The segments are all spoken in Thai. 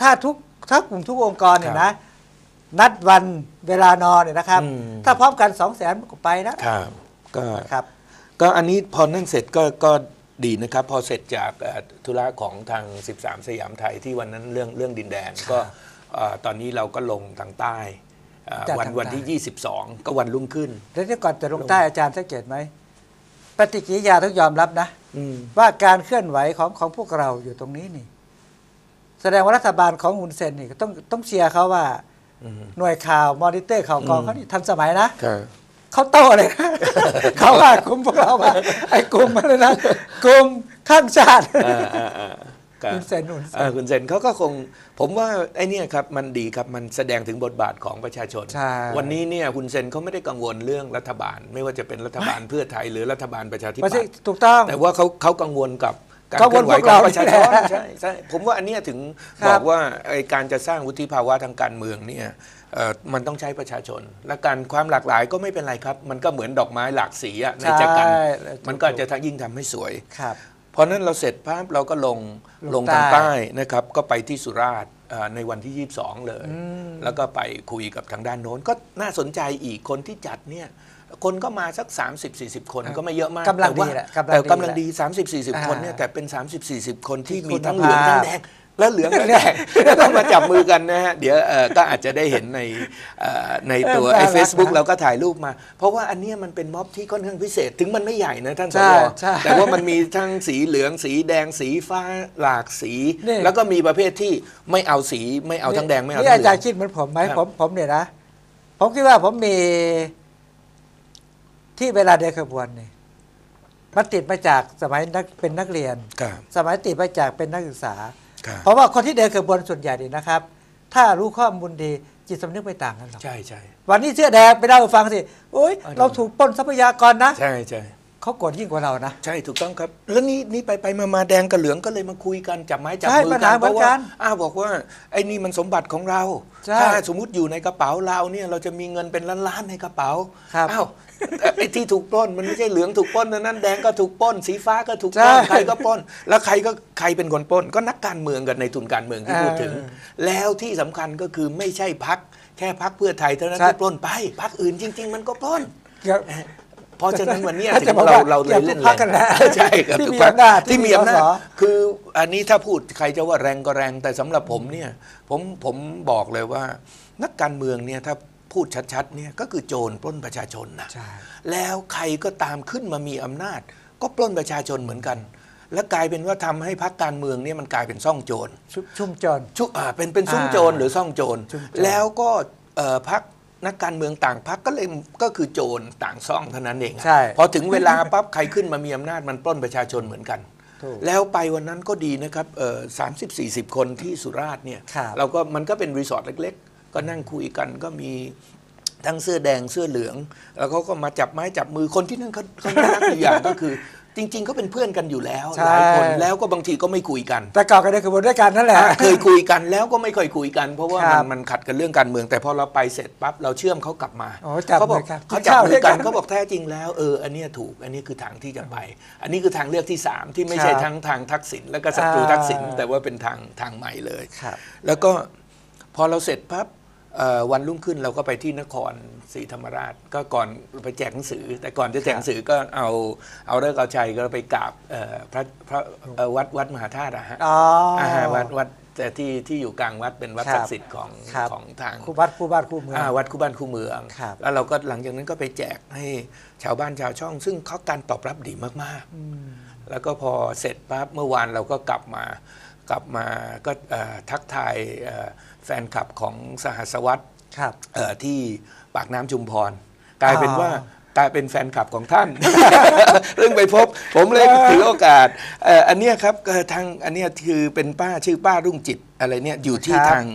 ถ้าทุกถ้ากลุ่มทุกองค์กรเนี่ยครับนะ นัดวันเวลานอนเนี่ยนะครับ อืม ถ้าพร้อมกันสองแสนก็ไปนะ ครับก็ครับ ก็อันนี้พอนั่นเสร็จก็ก็ดีนะครับ พอเสร็จจากเอ่อธุระของทาง 13 สยามไทยที่วันนั้นเรื่องเรื่องดินแดนก็เอ่อตอนนี้เราก็ลงทางใต้เอ่อจากวันทางวันที่ 22 ก็วันรุ่งขึ้นแล้วที่ก่อนจะลงใต้อาจารย์สังเกตไหมปฏิกิริยาต้องยอมรับนะอืมว่าการเคลื่อนไหวของของพวกเราอยู่ตรงนี้นี่ แสดงว่ารัฐบาลของฮุนเซนนี่ก็ต้องต้องเชียร์เขาว่าอืมหน่วยข่าวมอนิเตอร์ข่าวกรองอืมเขานี่ทันสมัยนะครับเขาโต้เลยนะ เขาว่ากลุ่มพวกเราว่าไอ้กลุ่มอะไรนะกลุ่มข้างชาติอ่าอ่าอ่าครับคุณเซนคุณเซนเอ่อคุณเซนเขาก็คง ผมว่าไอ้เนี่ยครับมันดีครับมันแสดงถึงบทบาทของประชาชนใช่วันนี้เนี่ยคุณเซนเขาไม่ได้กังวลเรื่องรัฐบาล ไม่ว่าจะเป็นรัฐบาลเพื่อไทยหรือรัฐบาลประชาธิไม่ปัตใช่ย์ถูกต้องแต่ว่าเขาเขากังวลกับ การกังวเคลื่ลอนไหวพวกขอเรางประชาชนนี่แหละใช่ใช่ผมว่าอันเนี้ยถึงครับบอกว่าไอ้การจะสร้างวุฒิภาวะทางการเมืองเนี่ยเอ่อมันต้องใช้ประชาชน และการความหลากหลายก็ไม่เป็นไรครับ มันก็เหมือนดอกไม้หลากสีอะในแจกัน ใช่ มันก็จะยิ่งทำให้สวย ครับพอนั้นเราเสร็จภาพเราก็ลงลลงงทางใต้ใต้นะครับ ก็ไปที่สุราษฎร์อ่า ในวันที่ 22 เลย แล้วก็ไปคุยกับทางด้านโน้น ก็น่าสนใจอีกคนที่จัดเนี่ยคนก็มาสัก 30-40 คนก็ไม่เยอะมากกำลังแต่ว่าดีแหละกำลังแต่ดีกำลังแหละดี 30-40 คนเนี่ยอ่าแต่เป็น 30-40 คนที่ที่มีคุณทั้งเหลืองภาพทั้งแดง และเหลืองทั้งแดงแล้วต้องมาจับมือกันนะฮะ เดี๋ยวเอ่อก็อาจจะได้เห็นในเอ่อในตัวเออไอ้น่ารักเฟซบุ๊กนะเราก็ถ่ายรูปมา เพราะว่าอันเนี้ยมันเป็นม็อบที่ค่อนข้างพิเศษ ถึงมันไม่ใหญ่นะท่านสใช่วใช่แต่ว่ามันมีทั้งสีเหลืองสีแดงสีฟ้าหลากสีนี่แล้วก็มีประเภทที่ไม่เอาสีไม่เอาทั้งแดงไม่เอานี่ทั้งอาเหลืจาอรงย์คิดเหมือนผมไหมครับผมผมเนี่ยนะ ผมคิดว่าผมมีที่เวลาเดินขบวนนี่มันติดมาจากสมัยนักเป็นนักเรียนครับสมัยติดมาจากเป็นนักศึกษา ครับเพราะว่าคนที่เดินขบวนส่วนใหญ่นี่นะครับ ถ้ารู้ข้อมูลดีจิตสำนึกไม่ต่างกันหรอกใช่ใช่วันนี้เสื้อแดงไปเล่าให้ฟังสิโอ้ยอ่าเราถูกปล้นทรัพยากรนะ ใช่ใช่ เขาโกรธยิ่งกว่าเรานะ ใช่ถูกต้องครับ แล้วนี่นี่ไปไปมามาแดงกับเหลืองก็เลยมาคุยกันจับไม้จับใช่มืปัอญกัหานเหเพมือนราะกัว่านอ้าวบอกว่าไอ้นี่มันสมบัติของเราใช่ถ้าสมมติอยู่ในกระเป๋าเราเนี่ยเราจะมีเงินเป็นล้านๆในกระเป๋าครับอ้าวไอ้ที่ถูกปล้นมันไม่ใช่เหลืองถูกปล้นนะนั่นแดงก็ถูกปล้น สีฟ้าก็ถูกปล้นใช่ใครก็ปล้น แล้วใครก็ใครเป็นคนปล้น ก็นักการเมืองกันในทุนการเมืองที่พูดถึงเออแล้วที่สำคัญก็คือไม่ใช่พักแค่พักเพื่อไทยเท่านั้นใช่ที่ปล้นไปพักอื่นจริง ๆ มันก็ปล้น เกี่ยวเพราะฉะนั้นวันเนี้ยถ้าถึจะงบอกเราว่าเราเลยเล่นอย่าพูดพรรคกันนะใช่ครับที่ทุกมีพรรคอำนาจที่มีอำนาจที่มีสสคืออันนี้ถ้าพูดใครจะว่าแรงก็แรงแต่สำหรับผมเนี่ยผมผมบอกเลยว่า นักการเมืองเนี่ยถ้าพูดชัดๆเนี่ยก็คือโจรปล้นประชาชนนะใช่แล้วใครก็ตามขึ้นมามีอำนาจ ก็ปล้นประชาชนเหมือนกันและกลายเป็นว่าทำให้พรรคการเมืองเนี่ยมันกลายเป็นซ่องโจรชุชุ่มจนชุอ่าเป็นเป็นซุ้มโจรอ่าหรือซ่องโจรซุ้มโจรแล้วก็เอ่อพัก นักการเมืองต่างพักก็เลยก็คือโจรต่างซ่องเท่านั้นเองอะใช่ พอถึงเวลาปั๊บใครขึ้นมามีอำนาจมันปล้นประชาชนเหมือนกัน ถูก แล้วไปวันนั้นก็ดีนะครับเออสามสิบสี่สิบคนที่สุราษฎร์เนี่ย ครับเราก็มันก็เป็นรีสอร์ทเล็ก ๆ ก็นั่งคุยกันก็มีทั้งเสื้อแดงเสื้อเหลือง แล้วเขาก็มาจับไม้จับมือคนที่นั่นเขาเขาน่ารักอยู่อย่างก็คือ จริงๆก็เป็นเพื่อนกันอยู่แล้วใช่ หลายคนแล้วก็บางทีก็ไม่คุยกันแต่ก่อนก็เดินขบวนด้วยกันนั่นแหละ อะเคยคุยกันแล้วก็ไม่ค่อยคุยกัน เพราะว่าครัมับนมันขัดกันเรื่องการเมือง แต่พอเราไปเสร็จปั๊บเราเชื่อมเขากลับมาโอ้จับเขาบอมืกอกันเขาจับมือกันกินข้าวด้วยกันเขาบอกแท้จริงแล้วเอออันเนี้ยถูกอันนี้คือทางที่จะไป อันนี้คือทางเลือกที่สามที่ไม่ใช่ครับทั้งทางทักษิณและก็ศัตรูอ่าทักษิณแต่ว่าเป็นทางทางใหม่เลย ครับ แล้วก็พอเราเสร็จปั๊บเอ่อ วันรุ่งขึ้นเราก็ไปที่นครศรีธรรมราช ก็ก่อนไปแจกหนังสือ แต่ก่อนจะแจกหนังสือก็เอาเอาเลิกษ์เอาชัยก็ไปกราบเอ่อพระพระเอ่อวัดวัดมหาธาตุอะฮะอ๋อออ่าวัดวัดแต่ที่ที่อยู่กลางวัดเป็นวัดครับศักดิ์สิทธิ์ของครับของทางคู่บ้านคู่บ้านคู่เมืองอ่าวัดคู่บ้านคู่เมืองครับแล้วเราก็หลังจากนั้นก็ไปแจกให้ชาวบ้านชาวช่อง ซึ่งเขาการตอบรับดีมากๆ แล้วก็พอเสร็จปั๊บเมื่อวานเราก็กลับมา กลับมาก็เอ่อทักทายเอ่อแฟนคลับของสหัสวัตครับเอ่อที่ปากน้ำชุมพร กลายเป็นอ๋อว่ากลายเป็นแฟนคลับของท่าน เรื่องไปพบ ผมเลยถือโอกาสเอ่ออันเนี้ยครับเอ่อทางอันเนี้ยคือเป็นป้าชื่อป้ารุ่งจิตอะไรเนี่ยอยู่ที่ครับทาง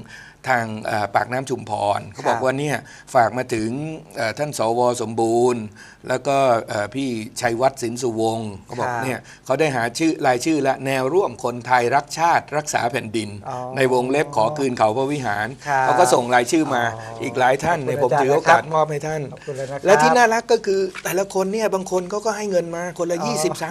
ทางเอ่อปากน้ำชุมพรเขาบอกครับว่าเนี่ยฝากมาถึงเอ่อท่านสวสมบูรณ์ แล้วก็เอ่อพี่ชัยวัฒน์สินสุวงศ์เขาบอกครับเนี่ยเขาได้หาชื่อรายชื่อและแนวร่วมคนไทยรักชาติรักษาแผ่นดินอ๋อในวงเล็บขอคืนเขาพระวิหารครับเขาก็ส่งรายชื่อมาอ๋ออีอีกหลายท่านเนี่ยขผอบมคุณถือโออาจารย์กาสนะครับมอบให้ท่านขอบคุณเลยนะครับและที่น่ารักก็คือแต่ละคนเนี่ยบางคนเขาก็ให้เงินมาคนละอ๋อ20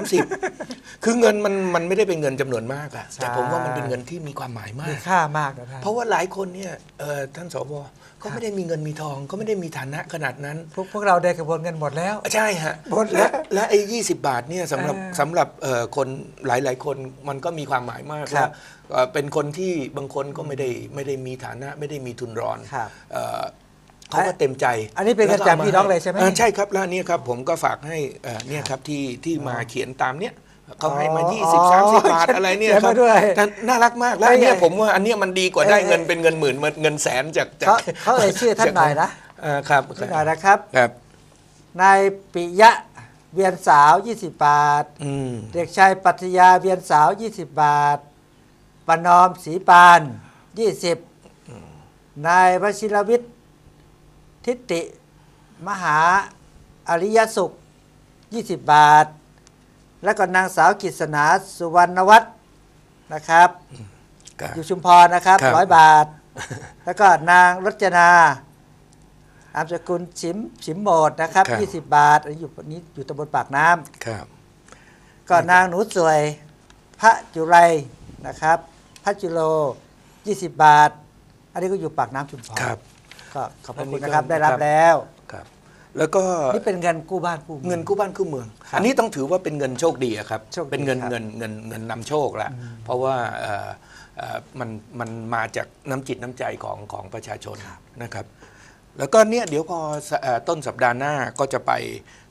30 คือเงินมันมันไม่ได้เป็นเงินจำนวนมากอะแต่ใช่ผมว่ามันเป็นเงินที่มีความหมายมามีกค่ามากนะท่านเพราะว่าหลายคนเนี่ยเอ่อท่านสวก็ไม่ได้มีเงินมีทอง ก็ไม่ได้มีฐานะขนาดนั้น พวกพวกเราได้กระบวนเงินหมดแล้ว ใช่ฮะหมดแล้วและและไอ้ยีบาทเนี่ยสำหรับเออสำหรับเอ่อคนหลาย ๆ คนมันก็มีความหมายมากครับว่าเอ่อเป็นคนที่บางคนก็ไม่ได้ไม่ได้มีฐานะไม่ได้มีทุนรอนครับเอ่อเขาก็เต็มใจ อันนี้เป็นเงินจากพี่น้องเลยใช่ไหมาใช่ครับแล้วอันเนี่ยครับผมก็ฝากให้เอ่อเนี่ยครับที่ที่มาเขียนตามเนี้ย เขาให้มาอ๋อ20 30 บาทอะไรเนี่ยเขียนครัมาบด้วยแต่น่ารักมากแล้วอันเนี่ยเอ้ยผมว่าอันเนี้ยมันดีกว่าได้เอ้ยเงินเป็นเงินหมื่นเงินแสนจากจากเขาเขาเอ่ยชื่อท่านหน่อยนะเอ่อครับท่านหน่อยนะครับครับนายปิยะเวียนสาว 20 บาทอืมเด็กชายปัทยาเวียนสาว 20 บาทปนอมศรีปาน 20 นายวชิรวิทย์ทิติ มหาอริยสุข 20 บาท แล้วก็นางสาวกิษณาสุวรรณวัฒน์นะครับ ครับ อยู่ชุมพรนะครับครับ ร้อยบาท แล้วก็นางรจนา อามสกุลชิมชิมโหมดนะครับ20บาทอันนี้อยู่นี้อยู่ตำบลปากน้ำ ครับ ก็นางหนูสวยพระจุไรนะครับ พระจุโล 20 บาท อันนี้ก็อยู่ปากน้ำชุมพรครับ ก็ขอบพอัระนนี้คุณนะครับก็ได้รับครับแล้วครับ แล้วก็นี่เป็นเงินกู้บ้านกู้มือเงินกู้บ้านกู้เมืองครับอันนี้ต้องถือว่าเป็นเงินโชคดีอะครับ โชคดีเป็นเงินครับเงินเงินเงินนำโชคละเพราะว่าเอ่อเอ่อมันมันมาจากน้ำจิตน้ำใจของของประชาชนนะครับ แล้วก็เนี่ยเดี๋ยวพอสเอ่อต้นสัปดาห์หน้าก็จะไป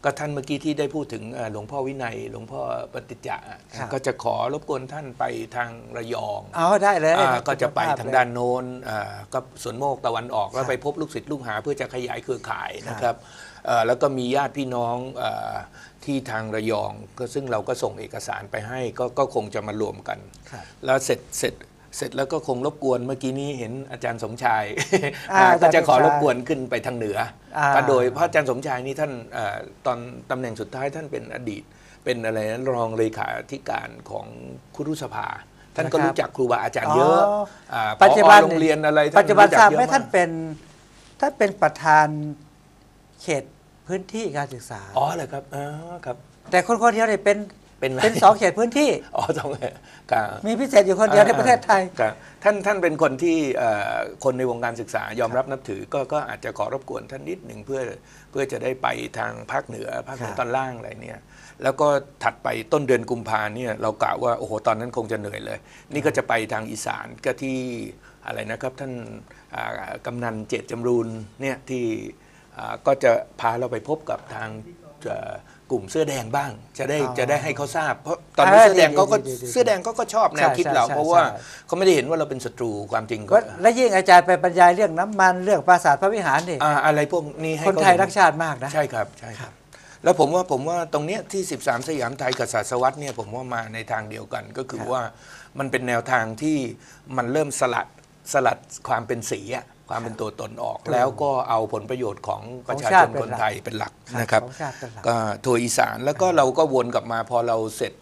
ก็ท่านเมื่อกี้ที่ได้พูดถึงเอ่อหลวงพ่อวินัย หลวงพ่อปฏิจจะอะครับก็จะขอรบกวนท่านไปทางระยองเอาได้เลยอ่าก็จะไปภพทางเลยด้านโน้นอ่าก็สวนโมกตะวันออกแล้วครับไปพบลูกศิษย์ลูกหา เพื่อจะขยายเครือข่ายครับนะครับเอ่อแล้วก็มีญาติพี่น้องเออที่ทางระยองก็ซึ่งเราก็ส่งเอกสารไปให้ก็ก็คงจะมารวมกันครับแล้วเสร็จเสร็จ เสร็จแล้วก็คงรบกวนเมื่อกี้นี้เห็นอาจารย์สมชายอ่าอ่าก็จะขออาจารย์สมชายรบกวนขึ้นไปทางเหนืออา ก็โดยเพราะอาจารย์สมชายนี่ท่านเออตอนตำแหน่งสุดท้ายท่านเป็นอดีต เป็นอะไรนะรองเลขาธิการของคุรุสภา ท่านก็นะครับรู้จักครูบาอาจารย์เยอะอ๋ออ่าปัจจุบันผอโรงเรียนอะไรปัจจุบันกทราบเยอะไหมกท่านเป็น ท่านเป็นประธานเขตพื้นที่การศึกษา อ๋อเหรอครับอ๋อครับ แต่คนคนเดียวเนี่ยเป็น เป็นอะไรเป็นสองเขตพื้นที่อ๋อสองครับมีพิเศษอยู่คนเดียวในประเทศไทยครับท่านท่านเป็นคนที่เอ่อคนในวงการศึกษายอมรับนับถือก็ก็อาจจะขอรบกวนท่านนิดหนึ่งเพื่อเพื่อจะได้ไปทางภาคเหนือภาคเหนือครับตอนล่างอะไรเนี่ยแล้วก็ถัดไปต้นเดือนกุมภาเนี่ยเรากะว่าโอ้โหตอนนั้นคงจะเหนื่อยเลย นี่ก็จะไปทางอีสานก็ที่อะไรนะครับท่านอ่ากำนันเจตจำรูนเนี่ยที่อ่าก็จะพาเราไปพบกับทางเอ่อ กลุ่มเสื้อแดงบ้าง จะได้อ๋อจะได้ให้เขาทราบ เพราะตอนนี้อ่าเสื้อแดงเขาก็ดีดีดีดีเสื้อแดงเขาก็ชอบแนวคิดเราใช่ใช่เพราะว่าใช่ เขาไม่ได้เห็นว่าเราเป็นศัตรูความจริงก็ก็และยิ่งอาจารย์ไปบรรยายเรื่องน้ำมันเรื่องปราสาทพระวิหารนี่อ่าอะไรพวกนี้ให้คนเขาไทยเห็รักชาติมากนะ ใช่ครับใช่ครับ แล้วผมว่าผมว่าตรงเนี้ยที่ 13 สยามไทยกับศาสวัตเนี่ยผมว่ามาในทางเดียวกัน ก็คือครับ ว่ามันเป็นแนวทางที่มันเริ่มสลัดสลัดความเป็นสีอะ ความเป็นตัวตนออก แล้วก็เอาผลประโยชน์ของประชาชนคนไทยเป็นหลักนะครับของชาติเป็นหลักก็ทัวร์อีสานแล้วก็เราก็วนกลับมาพอเราเสร็จ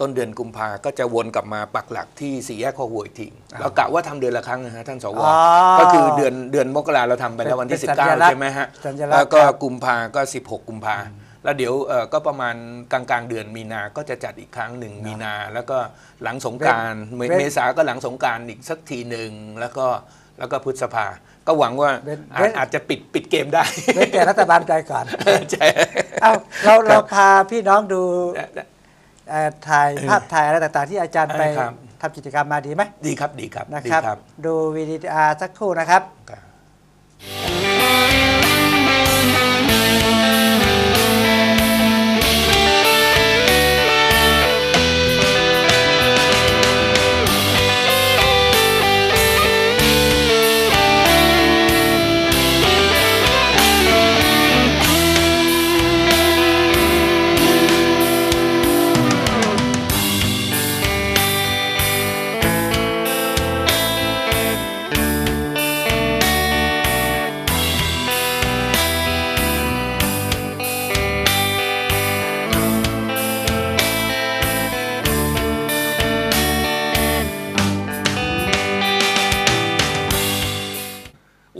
ต้นเดือนกุมภาก็จะวนกลับมาปักหลักที่สี่แยกคอหวยทิ้งเรากะว่าทำเดือนละครั้งนะฮะท่านสวอ๋อก็คือเดือนเดือนมกราเราทำไปแล้ววันที่เป็นสัญลักษณ์19 ใช่ไหมฮะสัญลักษณ์แล้วก็ครับกุมภาก็ 16 กุมภาแล้วเดี๋ยวเอ่อก็ประมาณกลางๆเดือนมีนา ก็จะจัดอีกครั้งหนึ่งมีนา แล้วก็หลังสงกรารเมเว้นเมษาก็หลังสงกรารอีกสักทีหนึ่งแล้วก็ แล้วก็พฤษภา ก็หวังว่าเว้นอาเว้จน อาจจะปิดปิดเกมได้ เว้นแต่รัฐบาลใจก่อน ใช่ เอ้าเราครัเราบพาพี่น้องดูเอ่อถ่ายภาพถ่ายอะไรต่างๆ ที่อาจารย์ไปครับ ทำกิจกรรมมาดีไหมดีครับดีครับนะดีครับครับดูวีดีอาร์สักครู่นะครับ ครับ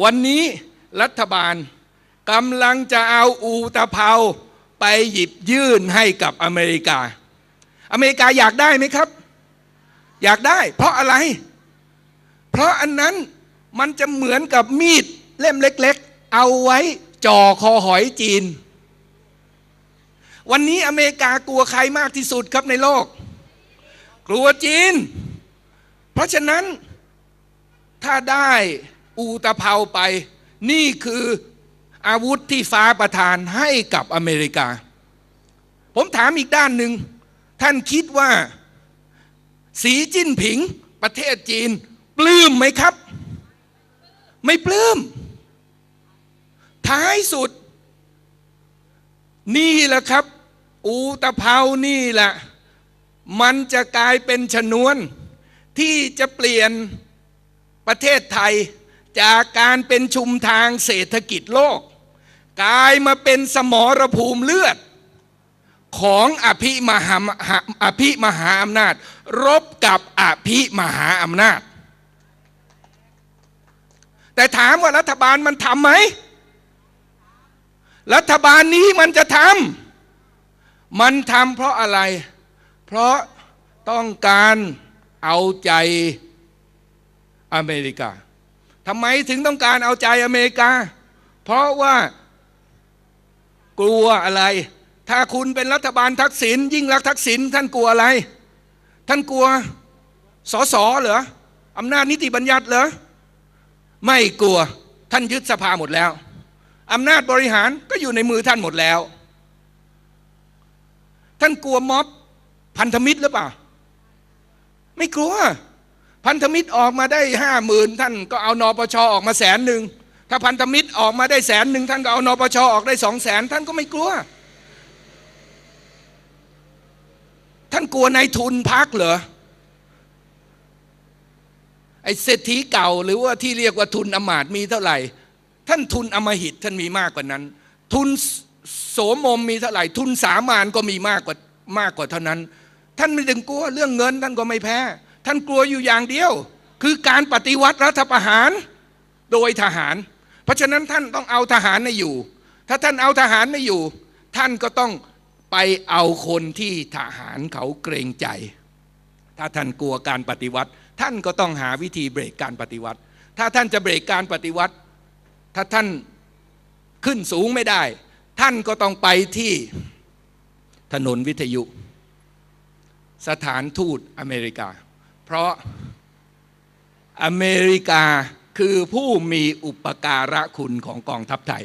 วันนี้รัฐบาลกำลังจะเอาอูตะเภาไปหยิบยื่นให้กับอเมริกา อเมริกาอยากได้ไหมครับ อยากได้ เพราะอะไร เพราะอันนั้นมันจะเหมือนกับมีดเล่มเล็ก ๆ เอาไว้จ่อคอหอยจีน วันนี้อเมริกากลัวใครมากที่สุดครับในโลก กลัวจีน เพราะฉะนั้นถ้าได้ อูตะเภาไป นี่คืออาวุธที่ฟ้าประทานให้กับอเมริกา ผมถามอีกด้านหนึ่ง ท่านคิดว่า สีจิ้นผิงประเทศจีน ปลื้มไหมครับ ไม่ปลื้ม ท้ายสุด นี่แหละครับ อูตะเภานี่แหละมันจะกลายเป็นชนวนที่จะเปลี่ยนประเทศไทย จากการเป็นชุมทางเศรษฐกิจโลก กลายมาเป็นสมรภูมิเลือด ของอภิมหาอภิมหาอำนาจ รบกับอภิมหาอำนาจ แต่ถามว่ารัฐบาลมันทำไหม รัฐบาลนี้มันจะทำมันทำเพราะอะไร เพราะต้องการเอาใจอเมริกา ทำไมถึงต้องการเอาใจอเมริกา เพราะว่ากลัวอะไร ถ้าคุณเป็นรัฐบาลทักษิณยิ่งรักทักษิณท่านกลัวอะไร ท่านกลัวสอสอเหรออำนาจนิติบัญญัติเหรอไม่กลัวท่านยึดสภาหมดแล้วอำนาจบริหารก็อยู่ในมือท่านหมดแล้ว ท่านกลัวม็อบพันธมิตรหรือเปล่า ไม่กลัว พันธมิตรออกมาได้ห้าหมื่นท่านก็เอานปชออกมาแสนหนึ่งถ้าพันธมิตรออกมาได้แสนหนึ่งท่านก็เอานปชออกได้สองแสนท่านก็ไม่กลัว ท่านกลัวนายทุนพักเหรอไอ้เศรษฐีเก่าหรือว่าที่เรียกว่าทุนอมาตมีเท่าไหร่ ท่านทุนอมหิตท่านมีมากกว่านั้น ทุนโสมมมีเท่าไหร่ ทุนสามานก็มีมากกว่ามากกว่าเท่านั้น ท่านไม่ถึงกลัวเรื่องเงินท่านก็ไม่แพ้ ท่านกลัวอยู่อย่างเดียว คือการปฏิวัติรัฐประหารโดยทหาร เพราะฉะนั้นท่านต้องเอาทหารในอยู่ ถ้าท่านเอาทหารไม่อยู่ ท่านก็ต้องไปเอาคนที่ทหารเขาเกรงใจ ถ้าท่านกลัวการปฏิวัติ ท่านก็ต้องหาวิธีเบรกการปฏิวัติ ถ้าท่านจะเบรกการปฏิวัติ ถ้าท่านขึ้นสูงไม่ได้ ท่านก็ต้องไปที่ถนนวิทยุ สถานทูตอเมริกา เพราะอเมริกาคือผู้มีอุปการะคุณของกองทัพไทย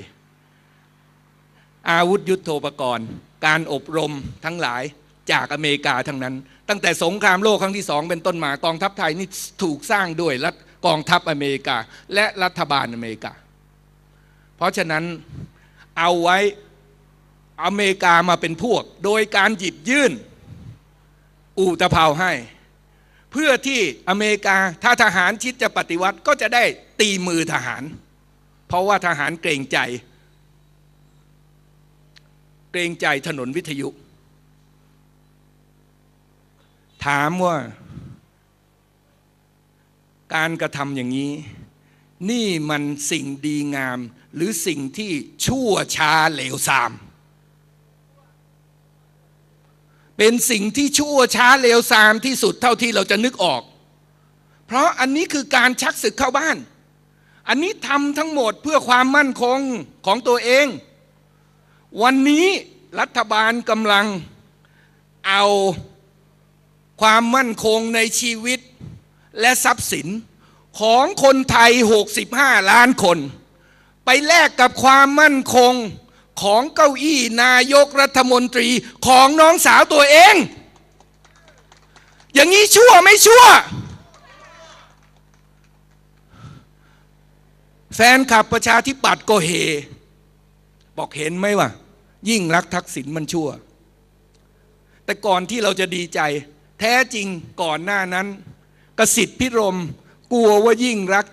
อาวุธยุโทโธปกรณ์ การอบรมทั้งหลายจากอเมริกาทั้งนั้น ตั้งแต่สงครามโลกครั้งที่สองเป็นต้นมากองทัพไทยนี่ถูกสร้างด้วยรัฐกองทัพอเมริกา และรัฐบาลอเมริกา เพราะฉะนั้นเอาไว้อเมริกามาเป็นพวก โดยการหยิบยื่น อูตะเภาให้ เพื่อที่อเมริกาถ้าทหารคิดจะปฏิวัติก็จะได้ตีมือทหาร เพราะว่าทหารเกรงใจ เกรงใจถนนวิทยุ ถามว่า การกระทำอย่างนี้ นี่มันสิ่งดีงาม หรือสิ่งที่ชั่วช้าเหลวทราม เป็นสิ่งที่ชั่วช้าเลวทรามที่สุดเท่าที่เราจะนึกออก เพราะอันนี้คือการชักศึกเข้าบ้าน อันนี้ทำทั้งหมดเพื่อความมั่นคงของตัวเอง วันนี้รัฐบาลกำลังเอาความมั่นคงในชีวิตและทรัพย์สินของคนไทย 65 ล้านคน ไปแลกกับความมั่นคง ของเก้าอี้นายกรัฐมนตรีของน้องสาวตัวเอง อย่างนี้ชั่วไม่ชั่ว แฟนขับประชาธิปัตย์ก็เฮ บอกเห็นไหมว่ายิ่งรักทักษิณมันชั่ว แต่ก่อนที่เราจะดีใจ แท้จริงก่อนหน้านั้น กสิทธิพิรมกลัวว่ายิ่งรัก